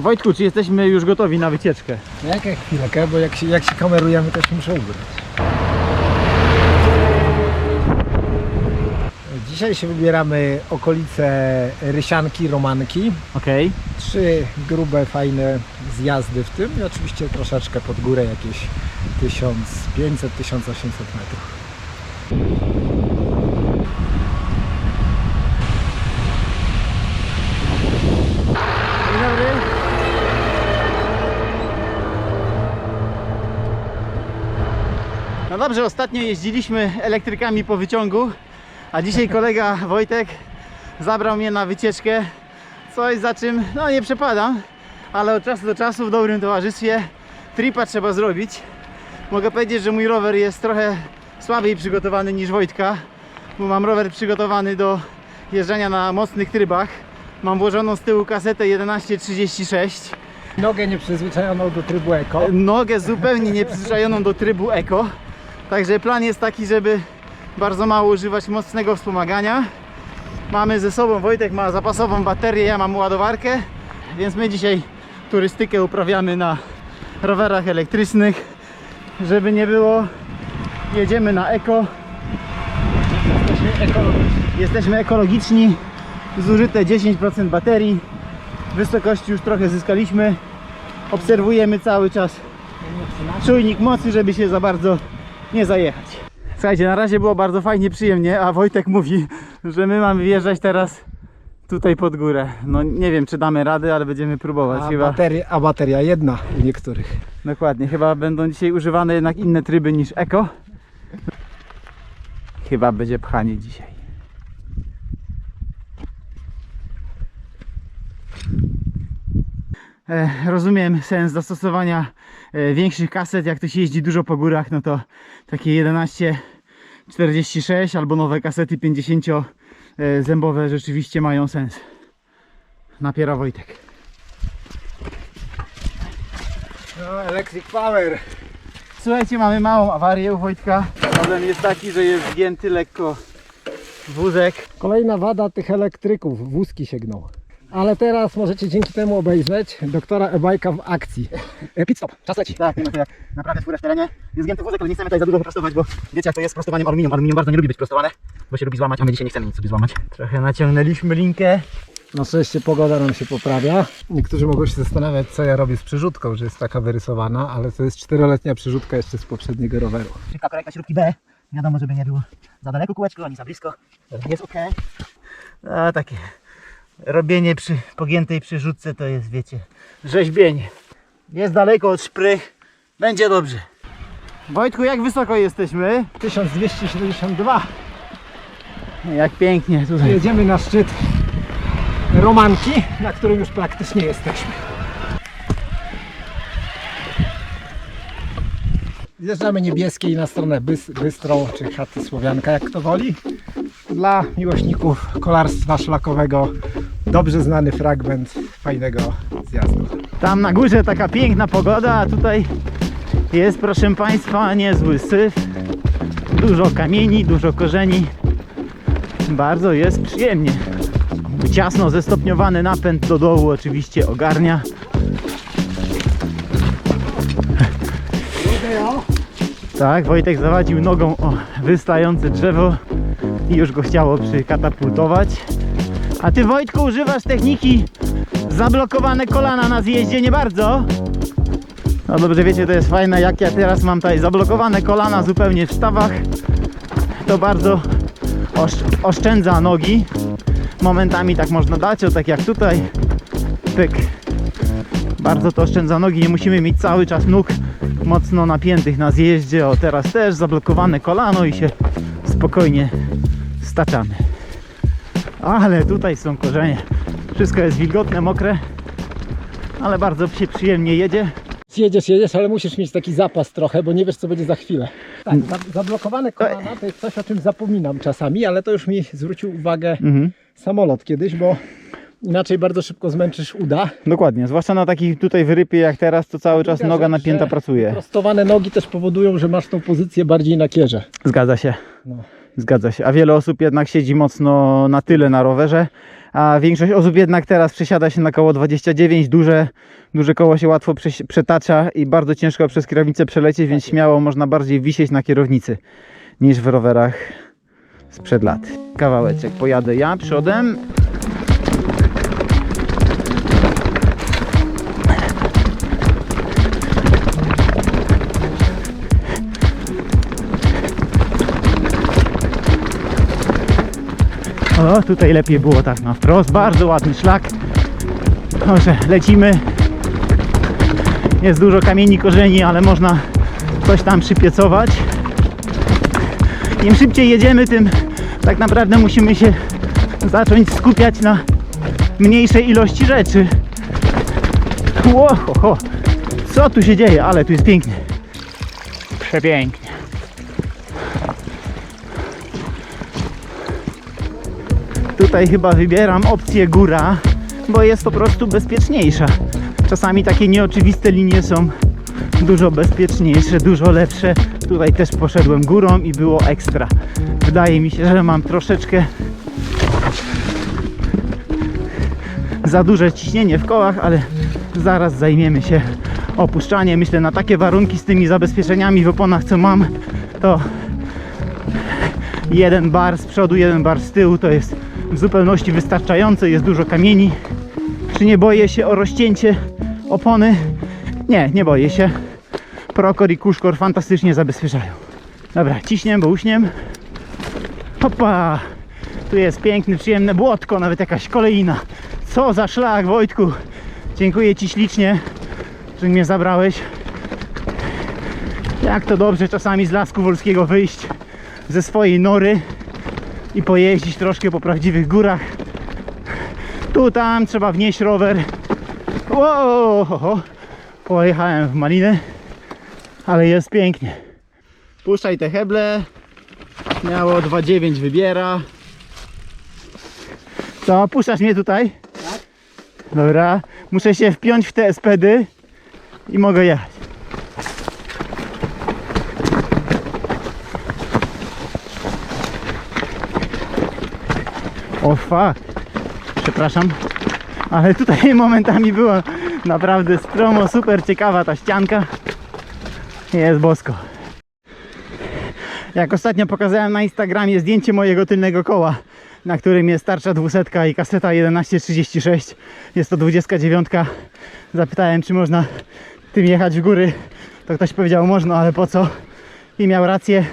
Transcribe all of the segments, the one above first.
Wojtku, czy jesteśmy już gotowi na wycieczkę? Jakie chwilkę, bo jak się, jak się kamerujemy, to się muszę ubrać. Dzisiaj się wybieramy okolice Rysianki, Romanki. Okej. Trzy grube, fajne zjazdy w tym i oczywiście troszeczkę pod górę jakieś 1500-1800 metrów. Dobrze, ostatnio jeździliśmy elektrykami po wyciągu, a dzisiaj kolega Wojtek zabrał mnie na wycieczkę. Coś za czym, no nie przepadam, ale od czasu do czasu w dobrym towarzystwie tripa trzeba zrobić. Mogę powiedzieć, że mój rower jest trochę słabiej przygotowany niż Wojtka, bo mam rower przygotowany do jeżdżenia na mocnych trybach. Mam włożoną z tyłu kasetę 1136. Nogę nieprzyzwyczajoną do trybu eko. Nogę zupełnie nieprzyzwyczajoną do trybu eko. Także plan jest taki, żeby bardzo mało używać mocnego wspomagania. Mamy ze sobą, Wojtek ma zapasową baterię, ja mam ładowarkę, więc my dzisiaj turystykę uprawiamy na rowerach elektrycznych. Żeby nie było, jedziemy na eko. Jesteśmy ekologiczni. Jesteśmy ekologiczni. Zużyte 10% baterii. Wysokości już trochę zyskaliśmy. Obserwujemy cały czas czujnik mocy, żeby się za bardzo nie zajechać. Słuchajcie, na razie było bardzo fajnie, przyjemnie, a Wojtek mówi, że my mamy wjeżdżać teraz tutaj pod górę. No nie wiem, czy damy radę, ale będziemy próbować. A, Chyba, bateria, a bateria jedna u niektórych. dokładnie, chyba będą dzisiaj używane jednak inne tryby niż eko. Chyba będzie pchanie dzisiaj. E, rozumiem sens zastosowania większych kaset. Jak ktoś jeździ dużo po górach, no to takie 1146 albo nowe kasety 50 e, zębowe rzeczywiście mają sens. Napiera Wojtek. No, electric power. Słuchajcie, mamy małą awarię u Wojtka. Problem jest taki, że jest zgięty lekko wózek. Kolejna wada tych elektryków, wózki sięgną. Ale teraz możecie dzięki temu obejrzeć doktora e-bajka w akcji. E, Pit stop, czas leci. Tak, no to jak naprawdę furę w terenie, jest zgięty wózek, ale nie chcemy tutaj za dużo wyprostować, bo wiecie jak to jest z prostowaniem aluminium. Aluminium bardzo nie lubi być prostowane, bo się lubi złamać, a my dzisiaj nie chcemy nic sobie złamać. Trochę naciągnęliśmy linkę. Na szczęście pogoda nam się poprawia. Niektórzy mogą się zastanawiać, co ja robię z przerzutką, że jest taka wyrysowana, ale to jest czteroletnia przerzutka jeszcze z poprzedniego roweru. Szybka korekta śrubki B. Wiadomo, żeby nie było za daleko kółeczko, ani za blisko. Jest ok. A takie robienie przy pogiętej przyrzutce to jest, wiecie, rzeźbienie. Jest daleko od szprych. Będzie dobrze. Wojtku, jak wysoko jesteśmy? 1272. Jak pięknie tutaj. Jedziemy na szczyt Romanki, na którym już praktycznie jesteśmy. Zjeżdżamy niebieskiej na stronę Bys Bystrą, czy chaty Słowianka, jak kto woli. Dla miłośników kolarstwa szlakowego dobrze znany fragment fajnego zjazdu. Tam na górze taka piękna pogoda, a tutaj jest, proszę Państwa, niezły syf. Dużo kamieni, dużo korzeni. Bardzo jest przyjemnie. Ciasno zestopniowany napęd do dołu oczywiście ogarnia. Tak, Wojtek zawadził nogą o wystające drzewo i już go chciało przykatapultować. A ty Wojtku używasz techniki zablokowane kolana na zjeździe nie bardzo. No dobrze wiecie, to jest fajne, jak ja teraz mam tutaj zablokowane kolana zupełnie w stawach. To bardzo osz oszczędza nogi. Momentami tak można dać, o tak jak tutaj. Pyk. Bardzo to oszczędza nogi, nie musimy mieć cały czas nóg mocno napiętych na zjeździe. O teraz też zablokowane kolano i się spokojnie staczamy. Ale tutaj są korzenie. Wszystko jest wilgotne, mokre, ale bardzo się przyjemnie jedzie. Jedziesz, jedziesz, ale musisz mieć taki zapas trochę, bo nie wiesz co będzie za chwilę. Tak, za- zablokowane kolana to jest coś, o czym zapominam czasami, ale to już mi zwrócił uwagę Mhm. samolot kiedyś, bo inaczej bardzo szybko zmęczysz uda. Dokładnie, zwłaszcza na takich tutaj wyrypie jak teraz, to cały czas noga napięta pracuje. Prostowane nogi też powodują, że masz tą pozycję bardziej na kierze. Zgadza się, No. Zgadza się. A wiele osób jednak siedzi mocno na tyle na rowerze, a większość osób jednak teraz przesiada się na koło 29, duże, duże koło się łatwo przetacza i bardzo ciężko przez kierownicę przelecieć, więc śmiało można bardziej wisieć na kierownicy niż w rowerach sprzed lat. Kawałeczek pojadę ja przodem. O, tutaj lepiej było tak na wprost. Bardzo ładny szlak. Proszę, lecimy. Jest dużo kamieni, korzeni, ale można coś tam przypiecować. Im szybciej jedziemy, tym tak naprawdę musimy się zacząć skupiać na mniejszej ilości rzeczy. Ło, ho, ho. Co tu się dzieje? Ale tu jest pięknie. Przepięknie. Tutaj chyba wybieram opcję góra, bo jest po prostu bezpieczniejsza. Czasami takie nieoczywiste linie są dużo bezpieczniejsze, dużo lepsze. Tutaj też poszedłem górą i było ekstra. Wydaje mi się, że mam troszeczkę za duże ciśnienie w kołach, ale zaraz zajmiemy się opuszczaniem. Myślę na takie warunki z tymi zabezpieczeniami w oponach, co mam, to jeden bar z przodu, jeden bar z tyłu to jest w zupełności wystarczające. Jest dużo kamieni. Czy nie boję się o rozcięcie opony? Nie, nie boję się. Prokor i Kuszkor fantastycznie zabezpieczają. Dobra, ciśniem, bo uśniem. Hopa! Tu jest piękne, przyjemne błotko, nawet jakaś kolejna. Co za szlak, Wojtku! Dziękuję Ci ślicznie, że mnie zabrałeś. Jak to dobrze czasami z Lasku Wolskiego wyjść ze swojej nory i pojeździć troszkę po prawdziwych górach. Tu, tam trzeba wnieść rower. Wow. Pojechałem w malinę, ale jest pięknie. Puszczaj te heble. Miało 2,9 wybiera. Co, puszczasz mnie tutaj? Tak. Dobra, muszę się wpiąć w te spedy i mogę jechać. O fuck. Przepraszam. Ale tutaj momentami było naprawdę stromo, super ciekawa ta ścianka. Jest bosko. Jak ostatnio pokazałem na Instagramie zdjęcie mojego tylnego koła, na którym jest tarcza 200 i kaseta 1136. Jest to 29. Zapytałem, czy można tym jechać w góry. To ktoś powiedział, można, ale po co? I miał rację.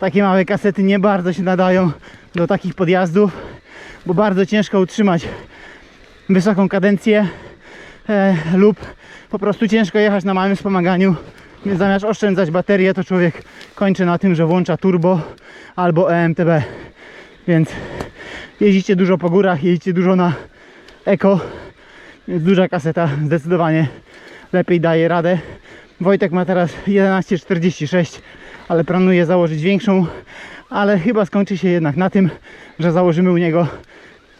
Takie małe kasety nie bardzo się nadają do takich podjazdów, bo bardzo ciężko utrzymać wysoką kadencję e, lub po prostu ciężko jechać na małym wspomaganiu. Więc zamiast oszczędzać baterię, to człowiek kończy na tym, że włącza turbo albo EMTB. Więc jeździcie dużo po górach, jeździcie dużo na eko, więc duża kaseta zdecydowanie lepiej daje radę. Wojtek ma teraz 11,46, ale planuje założyć większą, ale chyba skończy się jednak na tym, że założymy u niego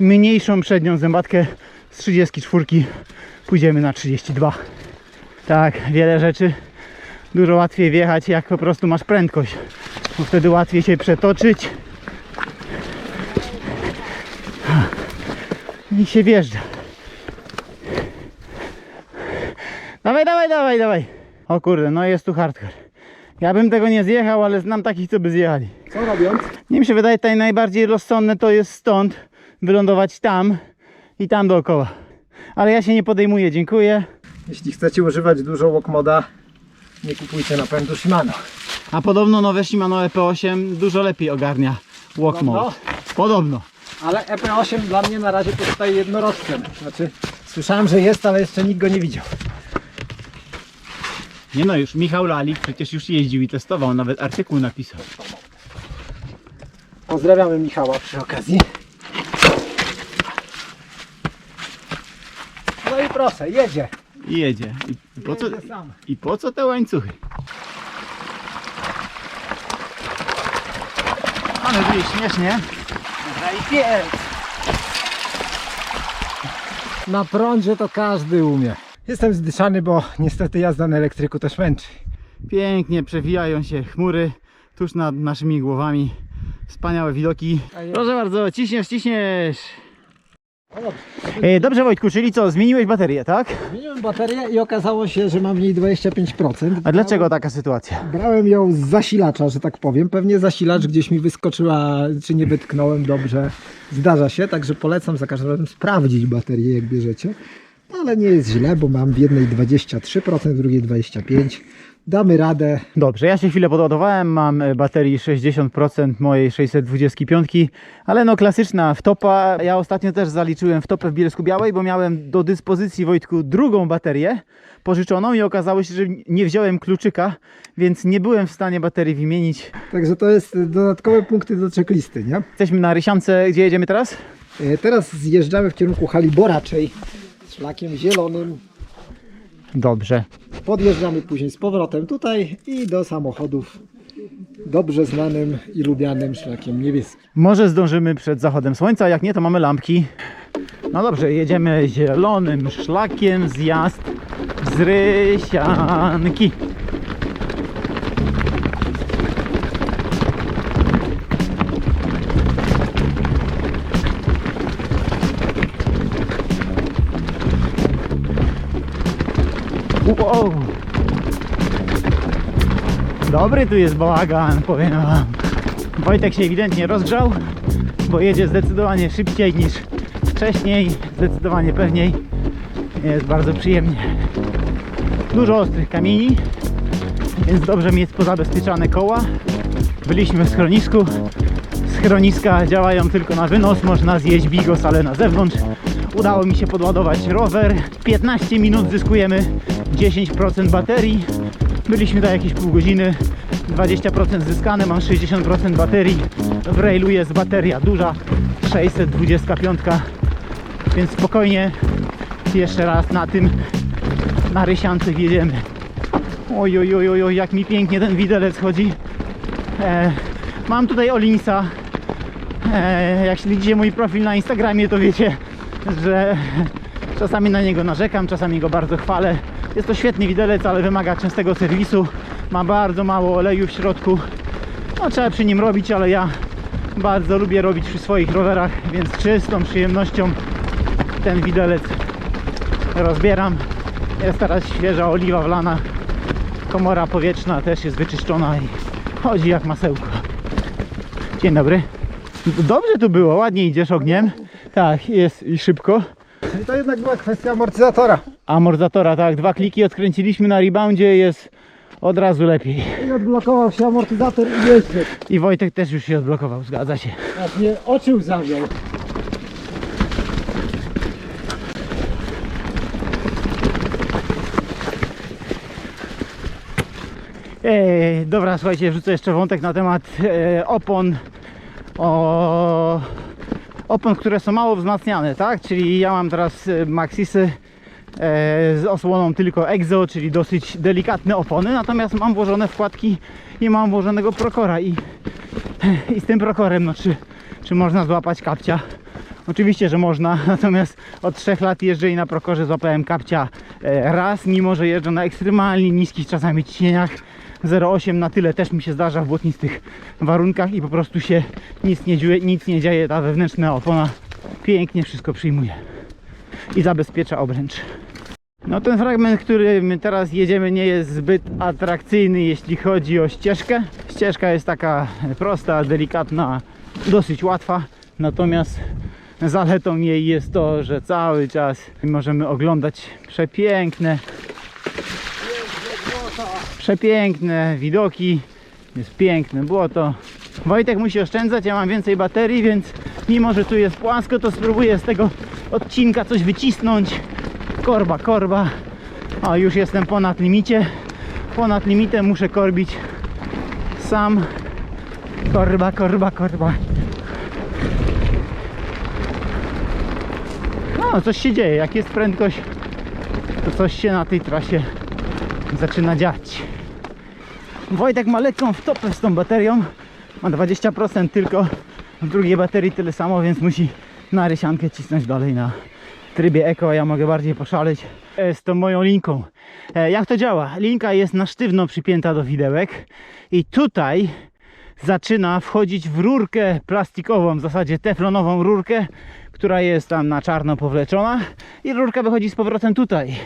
mniejszą przednią zębatkę z 34 pójdziemy na 32 tak, wiele rzeczy. Dużo łatwiej wjechać jak po prostu masz prędkość bo wtedy łatwiej się przetoczyć. I się wjeżdża. Dawaj, dawaj, dawaj, dawaj. O kurde, no jest tu hardcore ja bym tego nie zjechał, ale znam takich, co by zjechali Co robiąc? nie mi się wydaje, tutaj najbardziej rozsądne to jest stąd wylądować tam i tam dookoła. Ale ja się nie podejmuję, dziękuję. Jeśli chcecie używać dużo walkmoda, nie kupujcie napędu Shimano. A podobno nowe Shimano EP8 dużo lepiej ogarnia walk Podobno? Podobno. Ale EP8 dla mnie na razie pozostaje jednorożcem. Znaczy, słyszałem, że jest, ale jeszcze nikt go nie widział. Nie no, już Michał Lalik przecież już jeździł i testował, nawet artykuł napisał. Pozdrawiamy Michała przy okazji. No i proszę, jedzie. I jedzie. I po co, Jedzie sam. i po co te łańcuchy? Ale jest śmiesznie. Dobra i. Na prądzie to każdy umie. Jestem zdyszany, bo niestety jazda na elektryku też męczy. Pięknie przewijają się chmury tuż nad naszymi głowami. Wspaniałe widoki. Proszę bardzo, ciśniesz, ciśniesz. E, dobrze Wojtku, czyli co, zmieniłeś baterię, tak? Zmieniłem baterię i okazało się, że mam w niej 25%. A dlaczego taka sytuacja? Brałem ją z zasilacza, że tak powiem. Pewnie zasilacz gdzieś mi wyskoczyła, czy nie wytknąłem dobrze. Zdarza się, także polecam za każdym razem sprawdzić baterię, jak bierzecie. Ale nie jest źle, bo mam w jednej 23%, w drugiej 25%. Damy radę. Dobrze, ja się chwilę podładowałem, mam e, baterii 60% mojej 625, ale no klasyczna wtopa. Ja ostatnio też zaliczyłem wtopę w Bielsku Białej, bo miałem do dyspozycji Wojtku drugą baterię pożyczoną i okazało się, że nie wziąłem kluczyka, więc nie byłem w stanie baterii wymienić. Także to jest dodatkowe punkty do checklisty, nie? Jesteśmy na Rysiance, gdzie jedziemy teraz? E, Teraz zjeżdżamy w kierunku hali Boraczej szlakiem zielonym. Dobrze. Podjeżdżamy później z powrotem tutaj i do samochodów dobrze znanym i lubianym szlakiem niebieskim. Może zdążymy przed zachodem słońca, jak nie, to mamy lampki. No dobrze, jedziemy zielonym szlakiem, zjazd z Rysianki. Wow. Dobry tu jest bałagan, powiem wam. Wojtek się ewidentnie rozgrzał, bo jedzie zdecydowanie szybciej niż wcześniej, zdecydowanie pewniej. Jest bardzo przyjemnie. Dużo ostrych kamieni, więc dobrze mieć pozabezpieczane koła. Byliśmy w schronisku. Schroniska działają tylko na wynos, można zjeść bigos, ale na zewnątrz. Udało mi się podładować rower. 15 minut zyskujemy 10% baterii. Byliśmy tutaj jakieś pół godziny. 20% zyskane, mam 60% baterii. W railu jest bateria duża, 625, więc spokojnie jeszcze raz na tym na Rysiance wjedziemy. Oj, oj, oj, oj, oj, jak mi pięknie ten widelec chodzi. E, mam tutaj Olinsa. E, jak śledzicie mój profil na Instagramie, to wiecie, że czasami na niego narzekam, czasami go bardzo chwalę. Jest to świetny widelec, ale wymaga częstego serwisu. Ma bardzo mało oleju w środku. No, trzeba przy nim robić, ale ja bardzo lubię robić przy swoich rowerach, więc czystą przyjemnością ten widelec rozbieram. Jest teraz świeża oliwa wlana. Komora powietrzna też jest wyczyszczona i chodzi jak masełko. Dzień dobry. Dobrze tu było, ładnie idziesz ogniem. Tak, jest i szybko. I to jednak była kwestia amortyzatora. Amortyzatora, tak, dwa kliki odkręciliśmy na reboundzie, jest od razu lepiej. I odblokował się amortyzator i jeździ. I Wojtek też już się odblokował, zgadza się. Aż mnie oczy zawiał. Ej, dobra, słuchajcie, wrzucę jeszcze wątek na temat e, opon. O, opon, które są mało wzmacniane, tak? Czyli ja mam teraz e, Maxisy e, z osłoną tylko EXO, czyli dosyć delikatne opony, natomiast mam włożone wkładki i mam włożonego Procora i, i z tym Procorem, no czy, czy można złapać kapcia? Oczywiście, że można, natomiast od 3 lat jeżdżę i na Procorze złapałem kapcia e, raz, mimo że jeżdżę na ekstremalnie niskich czasami ciśnieniach 0,8 na tyle też mi się zdarza w błotnistych warunkach i po prostu się nic nie dzieje, nic nie dzieje ta wewnętrzna opona pięknie wszystko przyjmuje i zabezpiecza obręcz. No ten fragment, którym teraz jedziemy nie jest zbyt atrakcyjny jeśli chodzi o ścieżkę. Ścieżka jest taka prosta, delikatna, dosyć łatwa, natomiast zaletą jej jest to, że cały czas możemy oglądać przepiękne przepiękne widoki, jest piękne błoto. Wojtek musi oszczędzać, ja mam więcej baterii, więc mimo, że tu jest płasko, to spróbuję z tego odcinka coś wycisnąć. Korba, korba. O, już jestem ponad limicie. Ponad limitem muszę korbić sam. Korba, korba, korba. No, coś się dzieje. Jak jest prędkość, to coś się na tej trasie zaczyna dziać. Wojtek ma lekką wtopę z tą baterią. Ma 20% tylko. W drugiej baterii tyle samo, więc musi na rysiankę cisnąć dalej na trybie eko, a ja mogę bardziej poszaleć e, z tą moją linką. E, Jak to działa? Linka jest na sztywno przypięta do widełek i tutaj zaczyna wchodzić w rurkę plastikową, w zasadzie teflonową rurkę, która jest tam na czarno powleczona i rurka wychodzi z powrotem tutaj.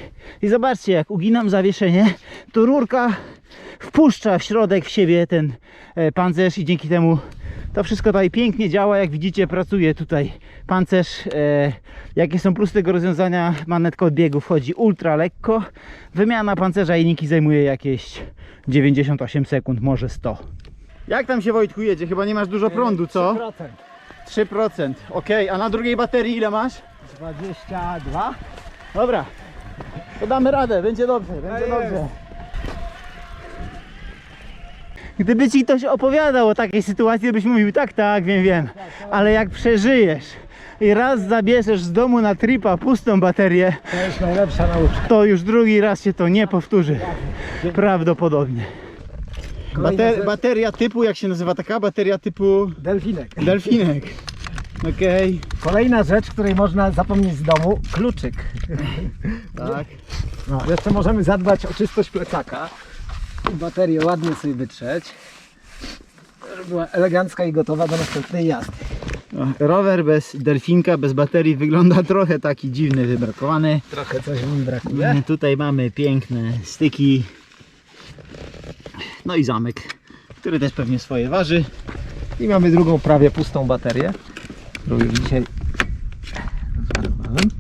I zobaczcie, jak uginam zawieszenie, to rurka wpuszcza w środek w siebie ten e, pancerz i dzięki temu to wszystko tutaj pięknie działa. Jak widzicie, pracuje tutaj pancerz. E, jakie są plusy tego rozwiązania? Manetka odbiegu wchodzi ultra lekko. Wymiana pancerza i niki zajmuje jakieś 98 sekund, może 100. Jak tam się Wojtku jedzie? Chyba nie masz dużo prądu, co? 3%. Ok, a na drugiej baterii ile masz? 22. Dobra. To damy radę, będzie dobrze, będzie jest. dobrze. Gdyby ci ktoś opowiadał o takiej sytuacji, byś mówił, tak, tak, wiem, wiem. Ale jak przeżyjesz i raz zabierzesz z domu na tripa pustą baterię, To jest najlepsza nauka. to już drugi raz się to nie powtórzy. Prawdopodobnie. Bater- bateria typu, jak się nazywa taka? Bateria typu Delfinek. delfinek. Okej, Kolejna rzecz, której można zapomnieć z domu, kluczyk. tak. No, jeszcze możemy zadbać o czystość plecaka. Baterię ładnie sobie wytrzeć. Żeby była elegancka i gotowa do następnej jazdy. O, Rower bez delfinka, bez baterii wygląda trochę taki dziwny, wybrakowany. Trochę coś mi brakuje. Tutaj mamy piękne styki. No i zamek, który też pewnie swoje waży. I mamy drugą prawie pustą baterię, którą już dzisiaj zmarnowałem.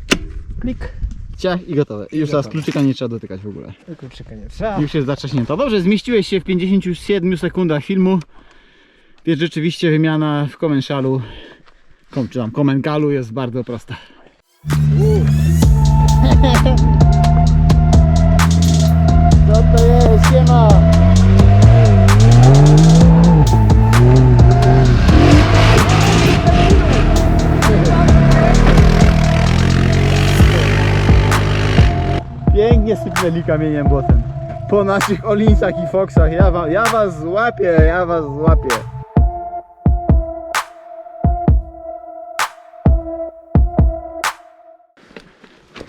Klik. Ciach i gotowe. I już teraz gotowe. kluczyka nie trzeba dotykać w ogóle. Kluczyka nie trzeba. Już jest zatrzaśnięto. Dobrze, zmieściłeś się w 57 sekundach filmu. Więc rzeczywiście wymiana w komenszalu, kom, czy tam komenkalu jest bardzo prosta. Co to jest? Siema! Pięknie sypnęli kamieniem błotem. Po naszych olinsach i foksach. Ja, wa, ja was złapię, ja was złapię.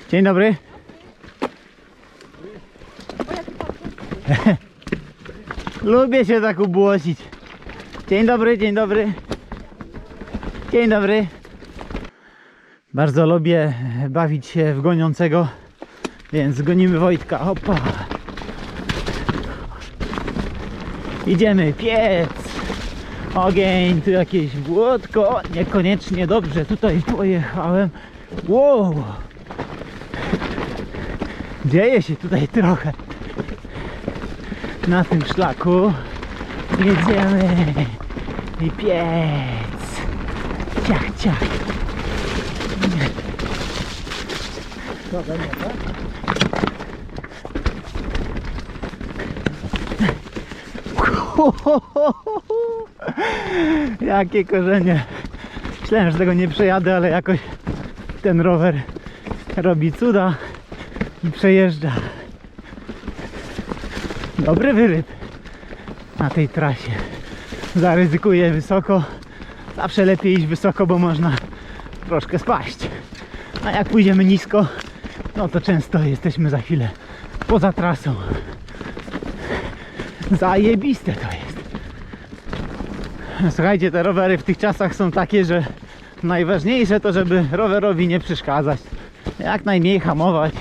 Dzień dobry. Lubię się tak ubłocić. Dzień dobry, dzień dobry. Dzień dobry. Bardzo lubię bawić się w goniącego. Więc gonimy Wojtka, hopa. Idziemy, piec. Ogień, tu jakieś błotko. Niekoniecznie dobrze, tutaj pojechałem. Wow. Dzieje się tutaj trochę. Na tym szlaku jedziemy i piec. Ciach, ciach. Będzie, tak? Jakie korzenie. Myślałem, że tego nie przejadę, ale jakoś ten rower robi cuda i przejeżdża. Dobry wyryb na tej trasie. Zaryzykuję wysoko. Zawsze lepiej iść wysoko, bo można troszkę spaść. A jak pójdziemy nisko, no to często jesteśmy za chwilę poza trasą. Zajebiste to jest. Słuchajcie, te rowery w tych czasach są takie, że najważniejsze to, żeby rowerowi nie przeszkadzać. Jak najmniej hamować.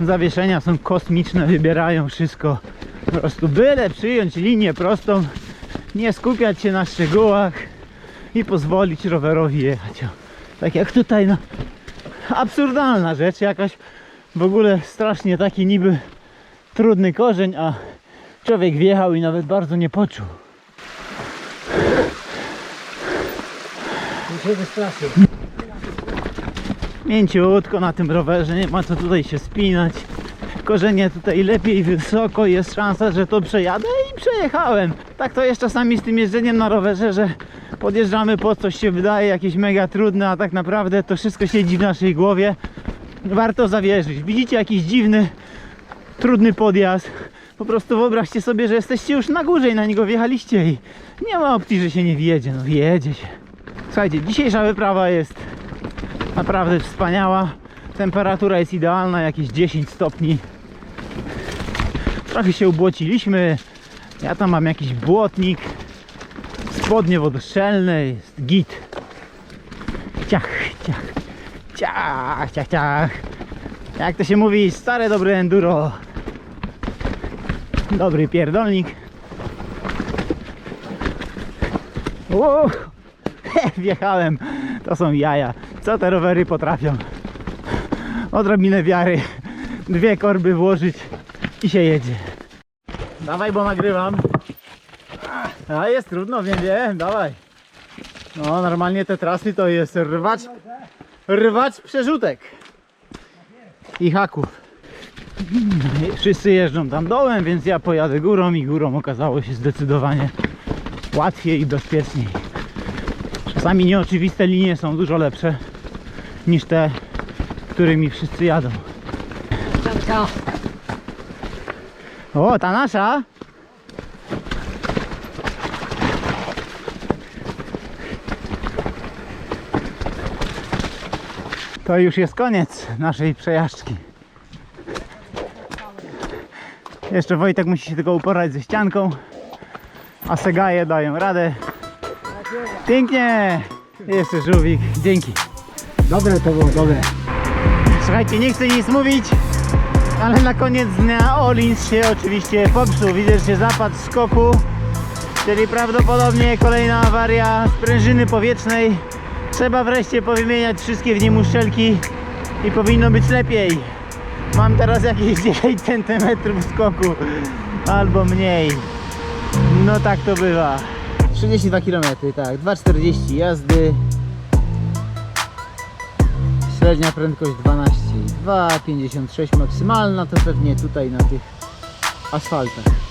Zawieszenia są kosmiczne, wybierają wszystko. Po prostu byle przyjąć linię prostą, nie skupiać się na szczegółach i pozwolić rowerowi jechać. Tak jak tutaj, no, absurdalna rzecz jakaś. W ogóle strasznie taki niby trudny korzeń, a człowiek wjechał i nawet bardzo nie poczuł. Się wystraszył. Mięciutko na tym rowerze, nie ma co tutaj się spinać. Korzenie tutaj lepiej wysoko, jest szansa, że to przejadę i przejechałem. Tak to jest czasami z tym jeżdżeniem na rowerze, że podjeżdżamy po coś się wydaje jakieś mega trudne, a tak naprawdę to wszystko siedzi w naszej głowie. Warto zawierzyć. Widzicie jakiś dziwny, trudny podjazd. Po prostu wyobraźcie sobie, że jesteście już na górze i na niego wjechaliście i nie ma opcji, że się nie wjedzie. No wjedzie się. Słuchajcie, dzisiejsza wyprawa jest naprawdę wspaniała. Temperatura jest idealna, jakieś 10 stopni. Trochę się ubłociliśmy. Ja tam mam jakiś błotnik. Spodnie wodoszczelne, jest git. Ciach, ciach. Ciach, ciach, ciach. Jak to się mówi, stare dobre enduro. Dobry pierdolnik. Uuu, wjechałem. To są jaja. Co te rowery potrafią? Odrobinę wiary. Dwie korby włożyć i się jedzie. Dawaj, bo nagrywam. A jest trudno, wiem, wiem, dawaj. No, normalnie te trasy to jest rwacz, rwacz przerzutek i haków. Wszyscy jeżdżą tam dołem, więc ja pojadę górą i górą okazało się zdecydowanie łatwiej i bezpieczniej. Czasami nieoczywiste linie są dużo lepsze niż te, którymi wszyscy jadą. O, ta nasza? To już jest koniec naszej przejażdżki. Jeszcze Wojtek musi się tylko uporać ze ścianką, a Segaje dają radę. Pięknie! Jeszcze żółwik, dzięki. Dobre to było, dobre. Słuchajcie, nie chcę nic mówić, ale na koniec dnia Olins się oczywiście popsuł. Widzę, że się zapadł z skoku, czyli prawdopodobnie kolejna awaria sprężyny powietrznej. Trzeba wreszcie powymieniać wszystkie w nim uszczelki i powinno być lepiej. Mam teraz jakieś 9 cm skoku albo mniej. No tak to bywa. 32 km, tak, 2,40 jazdy. Średnia prędkość 12, 2,56 maksymalna to pewnie tutaj na tych asfaltach.